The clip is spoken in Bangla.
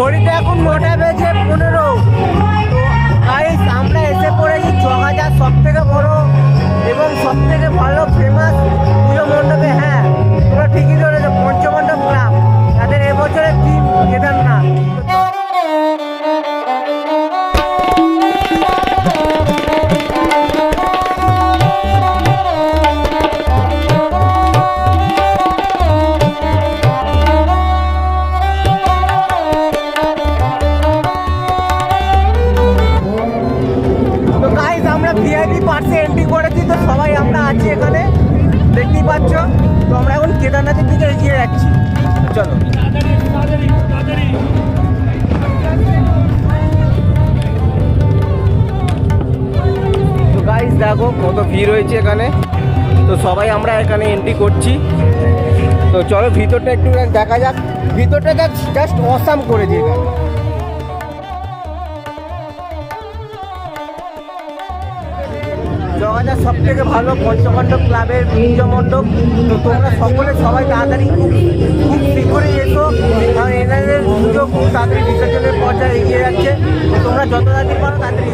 ঘড়িতে এখন নটা বেজে পনেরো। গাইস আমরা এসে পড়েছি চকাজার সব থেকে বড় এবং সব থেকে ভালো ফেমাস পুজো মণ্ডপে। হ্যাঁ তোমরা ঠিকই ধরেছো, পঞ্চমণ্ডপ ক্লাব তাদের এবছরের ভিআইপি পার্সে এন্ট্রি করেছি তো সবাই আমরা আছি এখানে। দেখতেই পাচ্ছ, তো আমরা এখন কেদারনাথের দিকে এগিয়ে যাচ্ছি। চলো। গাইস দেখো কত ভিড় হয়েছে এখানে। তো সবাই আমরা এখানে এন্ট্রি করছি। তো চলো ভিতরটা একটু দেখা যাক। ভিতরটা জাস্ট অসাম করে এখানে। বাজার সব থেকে ভালো পঞ্চমণ্ডপ ক্লাবের পুজো মণ্ডপ তো তোমরা সকলে সবাই তাড়াতাড়ি খুব শীঘ্রই এসো। কারণ এনআইএর পুজো খুব তাড়াতাড়ি বিসর্জনের পর্যায়ে এগিয়ে যাচ্ছে। তোমরা যত তাড়াতাড়ি পারো তাড়াতাড়ি